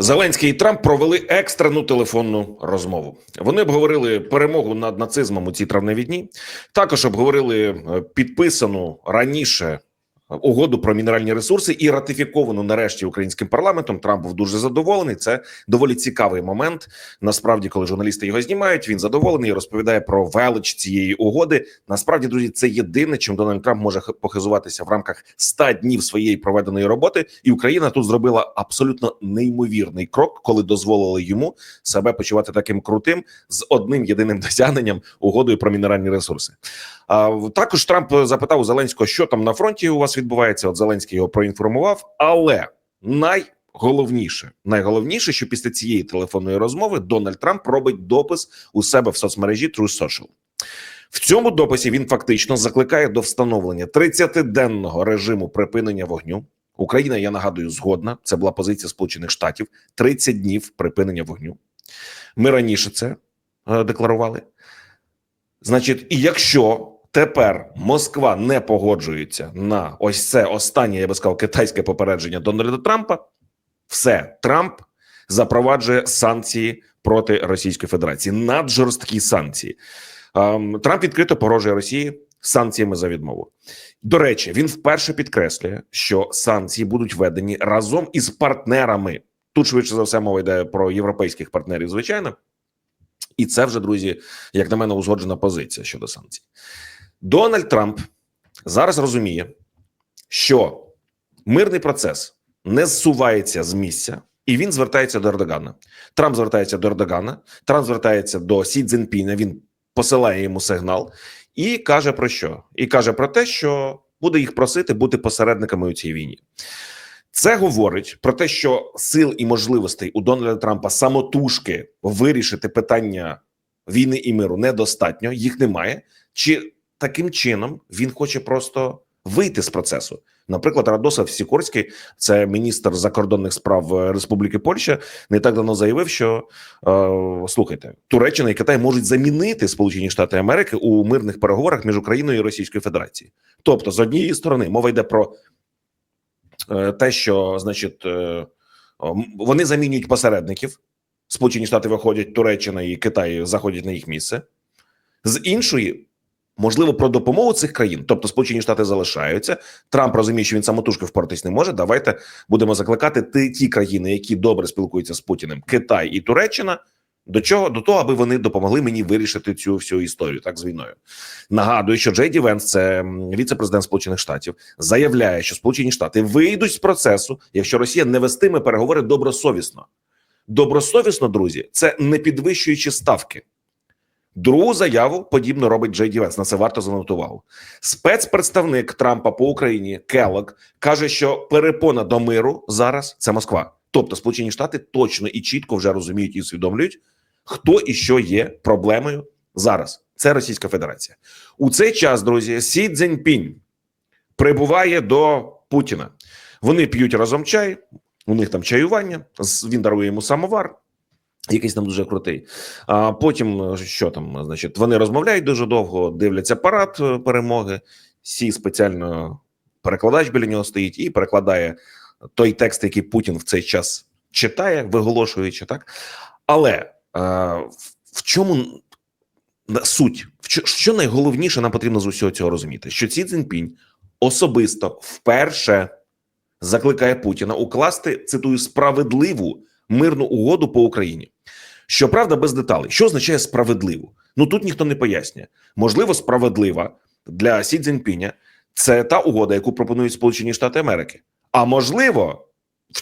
Зеленський і Трамп провели екстрену телефонну розмову. Вони обговорили перемогу над нацизмом у цій травневій дні. Також обговорили е, підписану раніше угоду про мінеральні ресурси і ратифіковану нарешті українським парламентом. Трамп був дуже задоволений. Це доволі цікавий момент. Насправді, коли журналісти його знімають, він задоволений і розповідає про велич цієї угоди. Насправді, друзі, це єдине, чим Дональд Трамп може похизуватися в рамках 100 днів своєї проведеної роботи. І Україна тут зробила абсолютно неймовірний крок, коли дозволили йому себе почувати таким крутим з одним єдиним досягненням угодою про мінеральні ресурси. Також Трамп запитав у Зеленського, що там на фронті у вас відбувається. От Зеленський його проінформував, але найголовніше, найголовніше, що після цієї телефонної розмови Дональд Трамп робить допис у себе в соцмережі True Social. В цьому дописі він фактично закликає до встановлення 30-денного режиму припинення вогню. Україна, я нагадую, згодна. Це була позиція Сполучених Штатів. 30 днів припинення вогню. Ми раніше це е, декларували. Значить, і якщо тепер Москва не погоджується на ось це останнє, я би сказав, китайське попередження Дональда Трампа, все Трамп запроваджує санкції проти Російської Федерації, наджорсткі санкції. Ем, Трамп відкрито погрожує Росії санкціями за відмову. До речі, він вперше підкреслює, що санкції будуть введені разом із партнерами. Тут швидше за все мова йде про європейських партнерів, звичайно. І це вже друзі, як на мене, узгоджена позиція щодо санкцій. Дональд Трамп зараз розуміє, що мирний процес не зсувається з місця, і він звертається до Ердогана. Трамп звертається до Ердогана, Трамп звертається до Сі Цзіньпіна, Він посилає йому сигнал і каже про що? І каже про те, що буде їх просити бути посередниками у цій війні. Це говорить про те, що сил і можливостей у Дональда Трампа самотужки вирішити питання війни і миру недостатньо, їх немає. Чи таким чином він хоче просто вийти з процесу? Наприклад, Радосов Сікорський, це міністр закордонних справ Республіки Польща, не так давно заявив, що е, слухайте, Туреччина і Китай можуть замінити Сполучені Штати Америки у мирних переговорах між Україною і Російською Федерацією. Тобто, з однієї сторони, мова йде про е, те, що значить, е, вони замінюють посередників. Сполучені Штати виходять, Туреччина і Китай заходять на їх місце. З іншої, можливо, про допомогу цих країн, тобто Сполучені Штати залишаються. Трамп розуміє, що він самотужки впоратись не може. Давайте будемо закликати ті, ті країни, які добре спілкуються з Путіним, Китай і Туреччина. До чого до того, аби вони допомогли мені вирішити цю всю історію так з війною. Нагадую, що Джей Ді Венс, це віце-президент Сполучених Штатів, заявляє, що Сполучені Штати вийдуть з процесу, якщо Росія не вестиме переговори добросовісно. Добросовісно, друзі, це не підвищуючи ставки. Другу заяву подібно робить Джей Дівенс. На це варто звернути увагу. Спецпредставник Трампа по Україні Келлог каже, що перепона до миру зараз це Москва. Тобто, Сполучені Штати точно і чітко вже розуміють і усвідомлюють, хто і що є проблемою зараз. Це Російська Федерація. У цей час, друзі, Сі Цзіньпінь прибуває до Путіна. Вони п'ють разом чай. У них там чаювання, він дарує йому самовар, якийсь там дуже крутий. А потім що там, значить, вони розмовляють дуже довго, дивляться парад е, перемоги. Сі спеціально перекладач біля нього стоїть і перекладає той текст, який Путін в цей час читає, виголошуючи так. Але а, в чому суть? Що найголовніше нам потрібно з усього цього розуміти? Що Сі Цзіньпінь особисто вперше закликає Путіна укласти цитую справедливу мирну угоду по Україні. Щоправда, без деталей, що означає справедливу? Ну тут ніхто не пояснює. Можливо, справедлива для Сі Цзіньпіня це та угода, яку пропонують Сполучені Штати Америки. А можливо,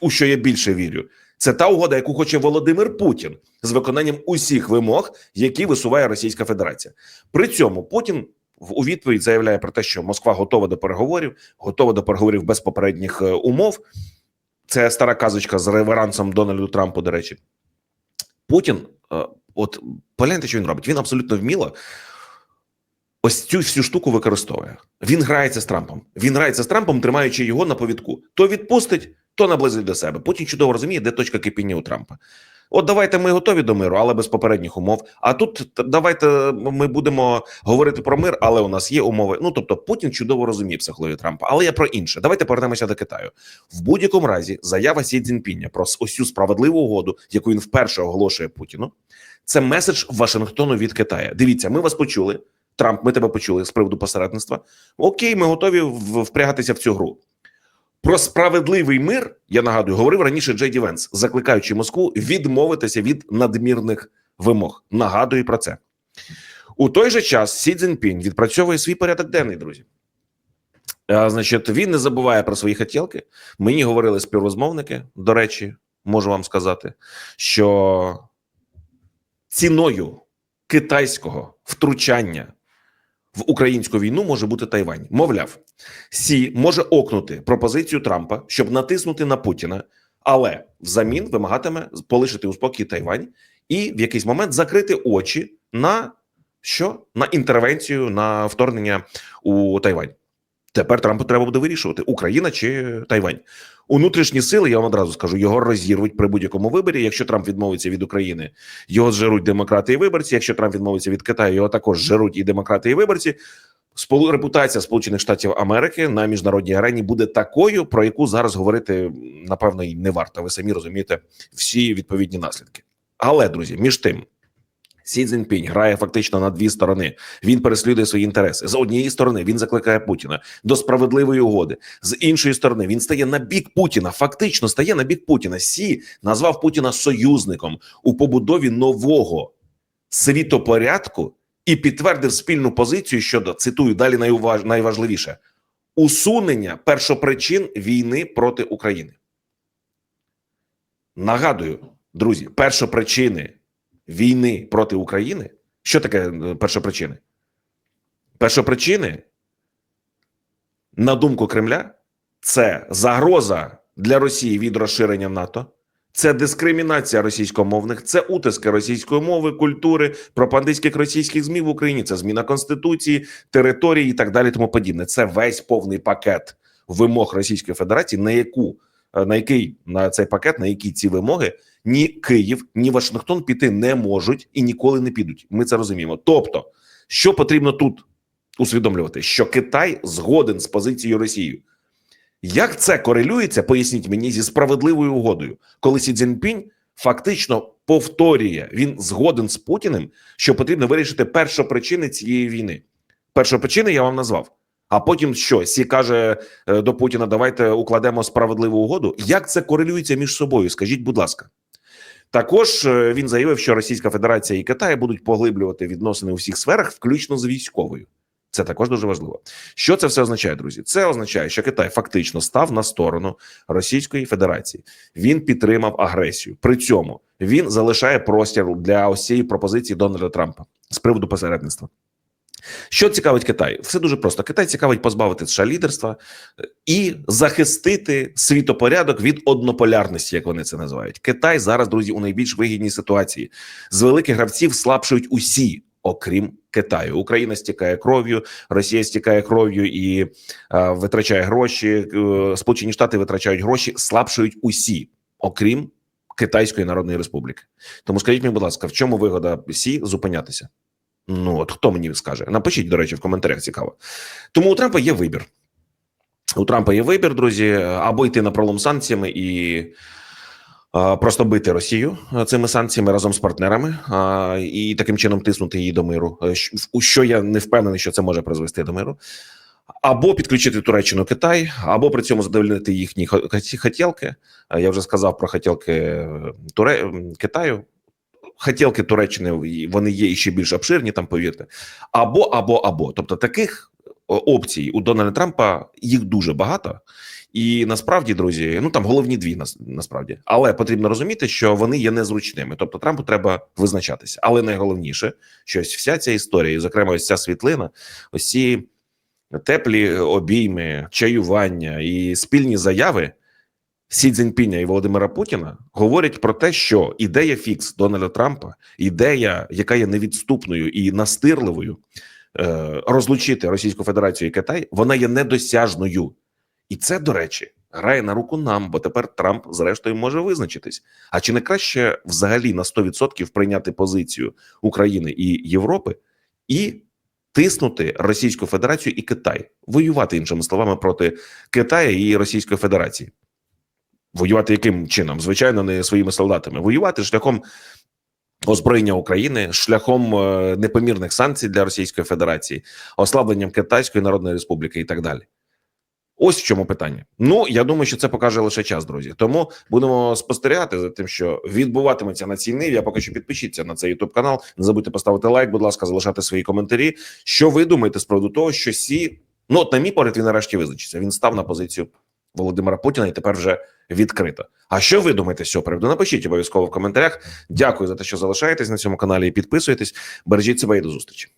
у що я більше вірю, це та угода, яку хоче Володимир Путін з виконанням усіх вимог, які висуває Російська Федерація. При цьому Путін у відповідь заявляє про те, що Москва готова до переговорів, готова до переговорів без попередніх умов. Це стара казочка з реверансом Дональду Трампу. До речі, Путін, от погляньте, що він робить. Він абсолютно вміло ось цю всю штуку використовує. Він грається з Трампом. Він грається з Трампом, тримаючи його на повідку. То відпустить, то наблизить до себе. Путін чудово розуміє, де точка кипіння у Трампа. От давайте ми готові до миру, але без попередніх умов. А тут давайте ми будемо говорити про мир, але у нас є умови. Ну тобто, Путін чудово розуміє психологію Трампа. Але я про інше. Давайте повернемося до Китаю. В будь-якому разі заява Сі Цзіньпіня про цю справедливу угоду, яку він вперше оголошує Путіну. Це меседж Вашингтону від Китаю. Дивіться, ми вас почули. Трамп, ми тебе почули з приводу посередництва. Окей, ми готові впрягатися в цю гру. Про справедливий мир я нагадую, говорив раніше Джей Ді Венс, закликаючи Москву відмовитися від надмірних вимог. Нагадую про це. У той же час Сі Цзіньпінь відпрацьовує свій порядок денний, друзі. А, значить, він не забуває про свої хотілки. Мені говорили співрозмовники. До речі, можу вам сказати, що ціною китайського втручання в українську війну може бути Тайвань. Мовляв, Сі може окнути пропозицію Трампа, щоб натиснути на Путіна, але взамін вимагатиме полишити у спокій Тайвань і в якийсь момент закрити очі на що? На інтервенцію на вторгнення у Тайвань. Тепер Трампу треба буде вирішувати: Україна чи Тайвань. Внутрішні сили, я вам одразу скажу, його розірвуть при будь-якому виборі. Якщо Трамп відмовиться від України, його зжеруть демократи і виборці. Якщо Трамп відмовиться від Китаю, його також зжеруть і демократи і виборці. Сполу- репутація Сполучених Штатів Америки на міжнародній арені буде такою, про яку зараз говорити напевно і не варто. Ви самі розумієте всі відповідні наслідки. Але друзі, між тим. Сі Цзіньпінь грає фактично на дві сторони. Він переслідує свої інтереси. З однієї сторони він закликає Путіна до справедливої угоди. З іншої сторони він стає на бік Путіна. Фактично стає на бік Путіна. Сі назвав Путіна союзником у побудові нового світопорядку і підтвердив спільну позицію щодо цитую далі найуваж... найважливіше усунення першопричин війни проти України. Нагадую, друзі, першопричини війни проти України. Що таке е, першопричини? Першопричини, на думку Кремля, це загроза для Росії від розширення НАТО, це дискримінація російськомовних, це утиски російської мови, культури, пропагандистських російських змі в Україні, це зміна конституції, території і так далі. Тому подібне. Це весь повний пакет вимог Російської Федерації, на яку на який на цей пакет, на які ці вимоги ні Київ, ні Вашингтон піти не можуть і ніколи не підуть. Ми це розуміємо. Тобто, що потрібно тут усвідомлювати, що Китай згоден з позицією Росії. Як це корелюється, поясніть мені зі справедливою угодою, коли Сі Цзіньпінь фактично повторює, він згоден з Путіним, що потрібно вирішити першопричини цієї війни. Першопричини я вам назвав. А потім що Сі каже е, до Путіна: давайте укладемо справедливу угоду. Як це корелюється між собою? Скажіть, будь ласка. Також е, він заявив, що Російська Федерація і Китай будуть поглиблювати відносини у всіх сферах, включно з військовою. Це також дуже важливо. Що це все означає, друзі? Це означає, що Китай фактично став на сторону Російської Федерації. Він підтримав агресію. При цьому він залишає простір для ось цієї пропозиції Дональда Трампа з приводу посередництва. Що цікавить Китай? Все дуже просто. Китай цікавить позбавити США лідерства е, і захистити світопорядок від однополярності, як вони це називають. Китай зараз, друзі, у найбільш вигідній ситуації. З великих гравців слабшують усі, окрім Китаю. Україна стікає кров'ю, Росія стікає кров'ю і е, витрачає гроші. е, Сполучені Штати витрачають гроші, слабшують усі, окрім Китайської Народної Республіки. Тому скажіть мені, будь ласка, в чому вигода Сі зупинятися? Ну от хто мені скаже? Напишіть, до речі, в коментарях цікаво. Тому у Трампа є вибір. У Трампа є вибір, друзі, або йти на пролом санкціями і просто бити Росію цими санкціями разом з партнерами і таким чином тиснути її до миру. Е, У що я не впевнений, що це може призвести до миру. Або підключити Туреччину Китай, або при цьому задовольнити їхні хо- хотілки. Я вже сказав про хотілки е, Туре... Китаю. Хотілки Туреччини вони є ще більш обширні, там повірте. Або, або, або. Тобто таких опцій у Дональда Трампа їх дуже багато. І насправді, друзі, ну там головні дві нас, насправді, але потрібно розуміти, що вони є незручними. Тобто Трампу треба визначатися. Але найголовніше, що вся ця історія, і, зокрема, ось ця світлина, ось ці теплі обійми, чаювання і спільні заяви Сі Цзіньпіня і Володимира Путіна говорять про те, що ідея фікс Дональда Трампа, ідея, яка є невідступною і настирливою, е, розлучити Російську Федерацію і Китай, вона є недосяжною. І це, до речі, грає на руку нам, бо тепер Трамп, зрештою, може визначитись. А чи не краще взагалі на 100% прийняти позицію України і Європи і тиснути Російську Федерацію і Китай, воювати іншими словами проти Китаю і Російської Федерації? Воювати яким чином? Звичайно, не своїми солдатами. Воювати шляхом озброєння України, шляхом е, непомірних санкцій для Російської Федерації, ослабленням Китайської Народної Республіки і так далі. Ось в чому питання. Ну я думаю, що це покаже лише час, друзі. Тому будемо спостерігати за тим, що відбуватиметься на цій ниві. А поки що підпишіться на цей youtube канал. Не забудьте поставити лайк, будь ласка, залишати свої коментарі. Що ви думаєте з приводу того, що сі ну от на мій погляд, він нарешті визначиться. Він став на позицію Володимира Путіна і тепер вже відкрито. А що ви думаєте з цього приводу? Напишіть обов'язково в коментарях. Дякую за те, що залишаєтесь на цьому каналі і підписуєтесь. Бережіть себе і до зустрічі.